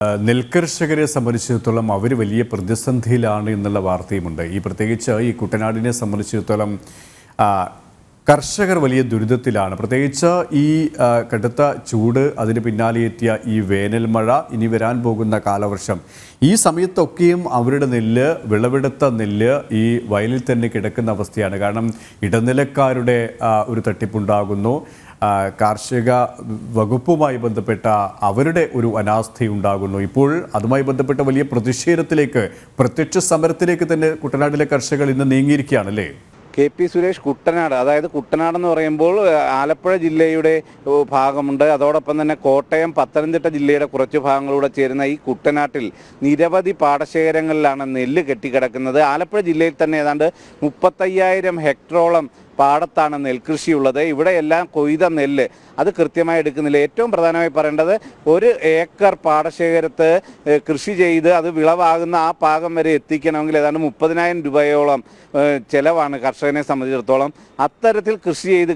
നെൽകർഷകരെ സംബന്ധിച്ചിടത്തോളം അവർ വലിയ പ്രതിസന്ധിയിലാണ് എന്നുള്ള വാർത്തയുമുണ്ട്. ഈ പ്രത്യേകിച്ച് ഈ കുട്ടനാടിനെ സംബന്ധിച്ചിടത്തോളം കർഷകർ വലിയ ദുരിതത്തിലാണ്. പ്രത്യേകിച്ച് ഈ കടുത്ത ചൂട് അതിന് പിന്നാലെ എത്തിയ ഈ വേനൽ മഴ ഇനി വരാൻ പോകുന്ന കാലവർഷം. ഈ സമയത്തൊക്കെയും അവരുടെ നെല്ല് വിളവെടുത്ത നെല്ല് ഈ വയലിൽ തന്നെ കിടക്കുന്ന അവസ്ഥയാണ്. കാരണം ഇടനിലക്കാരുടെ ഒരു തട്ടിപ്പുണ്ടാകുന്നു. കാർഷിക വകുപ്പുമായി ബന്ധപ്പെട്ട അവരുടെ ഒരു അനാസ്ഥയുണ്ടാകുന്നു. ഇപ്പോൾ അതുമായി ബന്ധപ്പെട്ട വലിയ പ്രതിഷേധത്തിലേക്ക് പ്രത്യക്ഷ സമരത്തിലേക്ക് തന്നെ കുട്ടനാട്ടിലെ കർഷകർ ഇന്ന് നീങ്ങിയിരിക്കുകയാണല്ലേ കെ പി സുരേഷ് കുട്ടനാട് അതായത് കുട്ടനാട് എന്ന് പറയുമ്പോൾ ആലപ്പുഴ ജില്ലയുടെ ഭാഗമുണ്ട്. അതോടൊപ്പം തന്നെ കോട്ടയം പത്തനംതിട്ട ജില്ലയുടെ കുറച്ച് ഭാഗങ്ങളൂടെ ചേരുന്ന ഈ കുട്ടനാട്ടിൽ നിരവധി പാടശേഖരങ്ങളിലാണ് നെല്ല് കെട്ടിക്കിടക്കുന്നത്. ആലപ്പുഴ ജില്ലയിൽ തന്നെ ഏതാണ്ട് മുപ്പത്തയ്യായിരം ഹെക്ടറോളം പാടത്താണ് നെൽകൃഷിയുള്ളത് ഇവിടെയെല്ലാം കൊയ്ത നെല്ല്. അത് കൃത്യമായി എടുക്കുന്നില്ല. ഏറ്റവും പ്രധാനമായി പറയേണ്ടത് ഒരു ഏക്കർ പാടശേഖരത്ത് കൃഷി ചെയ്ത് അത് വിളവാകുന്ന ആ പാകം വരെ എത്തിക്കണമെങ്കിൽ ഏതാണ്ട് മുപ്പതിനായിരം രൂപയോളം ചിലവാണ് കർഷകനെ സംബന്ധിച്ചിടത്തോളം. അത്തരത്തിൽ കൃഷി ചെയ്ത്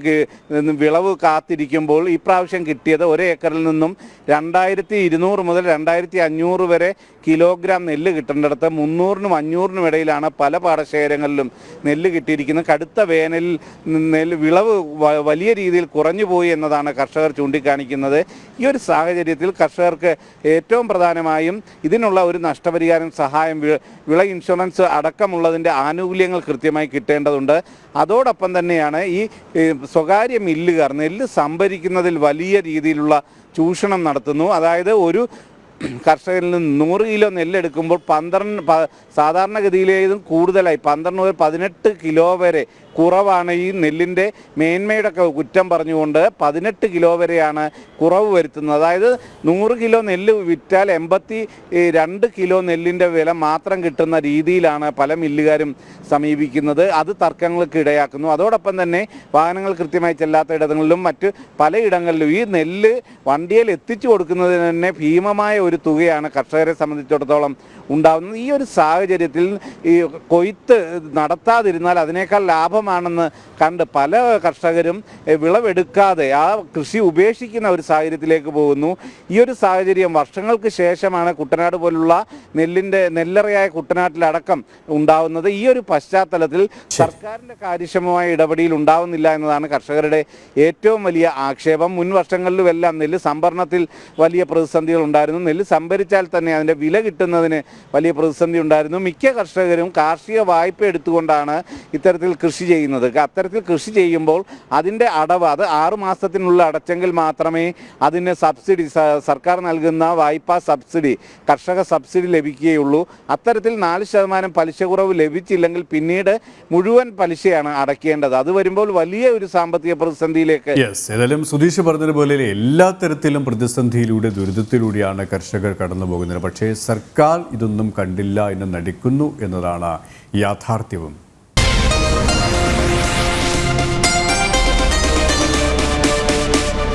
വിളവ് കാത്തിരിക്കുമ്പോൾ ഈ പ്രാവശ്യം കിട്ടിയത് ഒരു ഏക്കറിൽ നിന്നും രണ്ടായിരത്തി ഇരുന്നൂറ് മുതൽ രണ്ടായിരത്തി അഞ്ഞൂറ് വരെ കിലോഗ്രാം നെല്ല് കിട്ടേണ്ടിടത്ത് മുന്നൂറിനും അഞ്ഞൂറിനും ഇടയിലാണ് പല പാടശേഖരങ്ങളിലും നെല്ല് കിട്ടിയിരിക്കുന്നത്. കടുത്ത വേനലിൽ നെല്ല് വിളവ് വലിയ രീതിയിൽ കുറഞ്ഞു പോയി എന്നതാണ് കർഷകർ ചൂണ്ടിക്കാണിക്കുന്നത്. ഈ ഒരു സാഹചര്യത്തിൽ കർഷകർക്ക് ഏറ്റവും പ്രധാനമായും ഇതിനുള്ള ഒരു നഷ്ടപരിഹാരം സഹായം വിള ഇൻഷുറൻസ് അടക്കമുള്ളതിന്റെ ആനുകൂല്യങ്ങൾ കൃത്യമായി കിട്ടേണ്ടതുണ്ട്. അതോടൊപ്പം തന്നെയാണ് ഈ സ്വകാര്യ മില്ലുകാർ നെല്ല് സംഭരിക്കുന്നതിൽ വലിയ രീതിയിലുള്ള ചൂഷണം നടത്തുന്നു. അതായത് ഒരു കർഷകരിൽ നിന്ന് നൂറ് കിലോ നെല്ലെടുക്കുമ്പോൾ പന്ത്രണ്ട് സാധാരണഗതിയിലേതും കൂടുതലായി പന്ത്രണ്ട് മുതൽ പതിനെട്ട് കിലോ വരെ കുറവാണ്. ഈ നെല്ലിന്റെ മേന്മയുടെ കുറ്റം പറഞ്ഞുകൊണ്ട് പതിനെട്ട് കിലോ വരെയാണ് കുറവ് വരുത്തുന്നത്. അതായത് നൂറ് കിലോ നെല്ല് വിറ്റാൽ എൺപത്തി രണ്ട് കിലോ നെല്ലിന്റെ വില മാത്രം കിട്ടുന്ന രീതിയിലാണ് പല മില്ലുകാരും സമീപിക്കുന്നത്. അത് തർക്കങ്ങൾക്ക് ഇടയാക്കുന്നു. അതോടൊപ്പം തന്നെ വാഹനങ്ങൾ കൃത്യമായി ചെല്ലാത്ത ഇടങ്ങളിലും മറ്റ് പലയിടങ്ങളിലും ഈ നെല്ല് വണ്ടിയിൽ എത്തിച്ചു കൊടുക്കുന്നതിന് തന്നെ ഭീമമായ ഒരു തുകയാണ് കർഷകരെ സംബന്ധിച്ചിടത്തോളം ഉണ്ടാകുന്നത് ഈ ഒരു സാഹചര്യത്തിൽ ഈ കൊയ്ത്ത് നടത്താതിരുന്നാൽ അതിനേക്കാൾ ലാഭമാണെന്ന് കണ്ട് പല കർഷകരും വിളവെടുക്കാതെ ആ കൃഷി ഉപേക്ഷിക്കുന്ന ഒരു സാഹചര്യത്തിലേക്ക് പോകുന്നു. ഈ ഒരു സാഹചര്യം വർഷങ്ങൾക്ക് ശേഷമാണ് കുട്ടനാട് പോലുള്ള നെല്ലിന്റെ നെല്ലറയായ കുട്ടനാട്ടിലടക്കം ഉണ്ടാവുന്നത്. ഈ ഒരു പശ്ചാത്തലത്തിൽ സർക്കാരിന്റെ കാര്യക്ഷമമായ ഇടപെടിയിൽ ഉണ്ടാവുന്നില്ല എന്നതാണ് കർഷകരുടെ ഏറ്റവും വലിയ ആക്ഷേപം. മുൻ വർഷങ്ങളിലുമെല്ലാം നെല്ല് സംഭരണത്തിൽ വലിയ പ്രതിസന്ധികൾ ഉണ്ടായിരുന്നു. നെല്ല് സംഭരിച്ചാൽ തന്നെ അതിന്റെ വില കിട്ടുന്നതിന് വലിയ പ്രതിസന്ധി ഉണ്ടായിരുന്നു. മിക്ക കർഷകരും കാർഷിക വായ്പ എടുത്തുകൊണ്ടാണ് ഇത്തരത്തിൽ കൃഷി ചെയ്യുന്നത്. അത്തരത്തിൽ കൃഷി ചെയ്യുമ്പോൾ അതിന്റെ അടവ് അത് ആറു മാസത്തിനുള്ളിൽ അടച്ചെങ്കിൽ മാത്രമേ അതിന് സബ്സിഡി സർക്കാർ നൽകുന്ന വായ്പാ സബ്സിഡി കർഷക സബ്സിഡി ലഭിക്കുകയുള്ളൂ. അത്തരത്തിൽ നാല് ശതമാനം പലിശ കുറവ് ലഭിച്ചില്ലെങ്കിൽ പിന്നീട് മുഴുവൻ പലിശയാണ് അടയ്ക്കേണ്ടത്. അത് വരുമ്പോൾ വലിയ ഒരു സാമ്പത്തിക പ്രതിസന്ധിയിലേക്ക് ഏതായാലും സുധീഷ് പറഞ്ഞതുപോലെ എല്ലാ തരത്തിലും പ്രതിസന്ധിയിലൂടെ ദുരിതത്തിലൂടെയാണ് കർഷകർ കടന്നു പോകുന്നത്. പക്ഷേ സർക്കാർ ഇതൊന്നും കണ്ടില്ല എന്ന് നടിക്കുന്നു എന്നതാണ് യാഥാർത്ഥ്യവും.